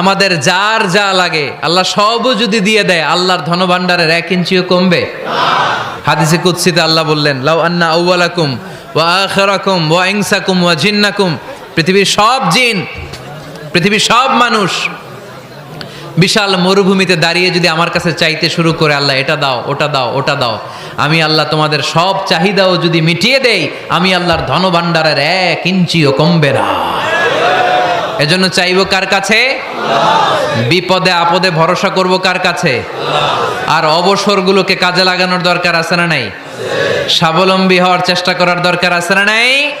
আমাদের যার যা লাগে, আল্লাহ সবও যদি দিয়ে দেয়, আল্লাহর ধনভাণ্ডারের এক ইঞ্চিও কমবে। হাদিসে কুৎসিতে আল্লাহ বললেন, লাউ আন্না আউয়ালাকুম ওয়া আখিরাকুম ওয়া ইনসাকুম ওয়া জিন্নাকুম। পৃথিবীর সব জিন, পৃথিবীর সব মানুষ বিশাল মরুভূমিতে দাঁড়িয়ে যদি আমার কাছে চাইতে শুরু করে, আল্লাহ, এটা দাও, ওটা দাও ওটা দাও। আমি আল্লাহ তোমাদের সব চাহিদাও যদি মিটিয়ে দেই, আমি আল্লাহর ধনভাণ্ডারের এক ইঞ্চিও কমবে না। এজন্য চাইব কার কাছে? বিপদে, আপদে ভরসা করব কার কাছে? আর অবসরগুলোকে কাজে লাগানোর দরকার আছে না নাই? স্বাবলম্বী হওয়ার চেষ্টা করার দরকার আছে না নাই?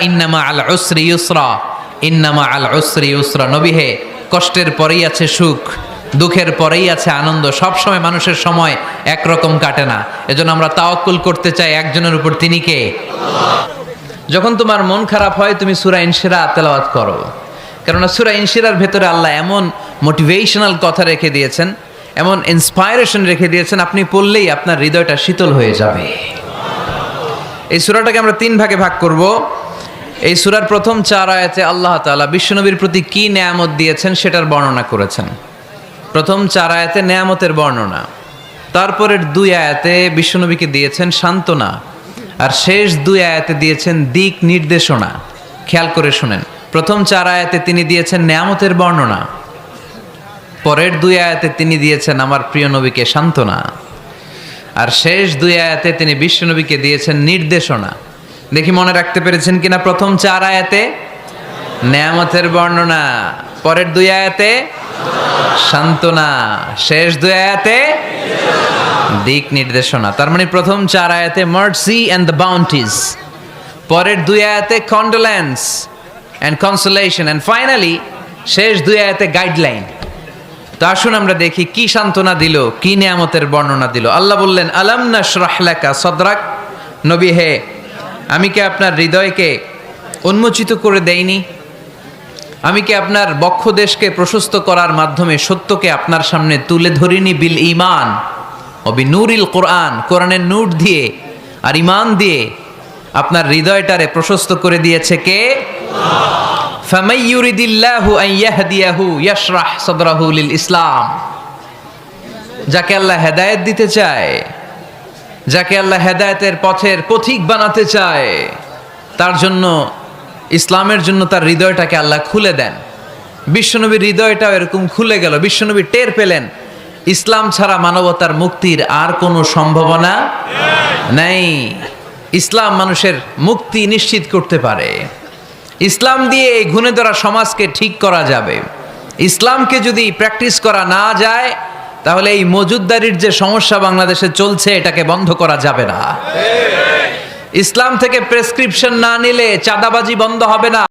ইন্নামা আল উসরি ইউসরা, ইন্নামা আল উসরি ইউসরা। নবী হে, কষ্টের পরেই আছে সুখ, দুঃখের পরেই আছে আনন্দ। সব সময় মানুষের সময় একরকম কাটে না। এজন্য আমরা তাওয়াক্কুল করতে চাই একজনের উপর। তিনি কে? যখন তোমার মন খারাপ হয়, তুমি সুরা ইনশিরা তেলাওয়াত করো। কেননা সুরা ইনশিরার ভেতরে আল্লাহ এমন মোটিভেশনাল কথা রেখে দিয়েছেন, এমন ইন্সপায়ারেশন রেখে দিয়েছেন, আপনি পড়লেই আপনার হৃদয়টা শীতল হয়ে যাবে। এই সুরাটাকে আমরা তিন ভাগে ভাগ করব। এই সুরার প্রথম চার আয়াতে আল্লাহ তাআলা বিশ্বনবীর প্রতি কি নেয়ামত দিয়েছেন সেটার বর্ণনা করেছেন। প্রথম চার আয়াতে নেয়ামতের বর্ণনা, তারপরের দুই আয়াতে বিশ্বনবীকে দিয়েছেন সান্ত্বনা, আর শেষ দুই আয়াতে দিয়েছেন দিক নির্দেশনা। খেয়াল করে শুনেন। প্রথম চার আয়াতে তিনি দিয়েছেন নেয়ামতের বর্ণনা। পরের দুই আয়াতে তিনি দিয়েছেন আমার প্রিয় নবীকে সান্ত্বনা। আর শেষ দুই আয়াতে তিনি বিশ্বনবীকে দিয়েছেন নির্দেশনা। দেখি মনে রাখতে পেরেছেন কিনা? প্রথম চার আয়াতে নেয়ামতের বর্ণনা, পরের দুই আয়াতে সান্ত্বনা, শেষ দুই আয়াতে দিক নির্দেশনা। তার মানে প্রথম চার আয়াতে মার্সি অ্যান্ড দ্য বাউন্টিজ পরের দুই আয়াতে condolence and consolation and finally শেষ দুই আয়াতে গাইডলাইন তো আসুন আমরা দেখি কি সান্ত্বনা দিল, কি নিয়ামতের বর্ণনা দিল। আল্লাহ বললেন, আলাম না শ্রাহলাকা সদরাক? নবী, হে, আমি কি আপনার হৃদয়কে উন্মোচিত করে দেইনি? আমি কি আপনার বক্ষদেশকে প্রশস্ত করার মাধ্যমে সত্যকে আপনার সামনে তুলে ধরিনি? বিল ইমান অবি নুরিল কোরআন, কোরআনের নূর দিয়ে আর ইমান দিয়ে আপনার হৃদয়টারে প্রশস্ত করে দিয়েছে কে? ইসলাম। যাকে আল্লাহ হেদায়েত দিতে চায় যাকে আল্লাহ হেদায়েতের পথের পথিক বানাতে চায় তার জন্য ইসলামের জন্য তার হৃদয়টাকে আল্লাহ খুলে দেন। বিশ্বনবীর হৃদয়টাও এরকম খুলে গেল বিশ্বনবী টের পেলেন ইসলাম ছাড়া মানবতার মুক্তির আর কোনো সম্ভাবনা নেই। ইসলাম মানুষের মুক্তি নিশ্চিত করতে পারে। ইসলাম দিয়ে এই ঘুণে ধরা সমাজকে ঠিক করা যাবে। ইসলামকে যদি প্র্যাকটিস করা না যায়, তাহলে এই মজুদদারির যে সমস্যা বাংলাদেশে চলছে, এটাকে বন্ধ করা যাবে না। ইসলাম থেকে প্রেসক্রিপশন না নিলে চাঁদাবাজি বন্ধ হবে না।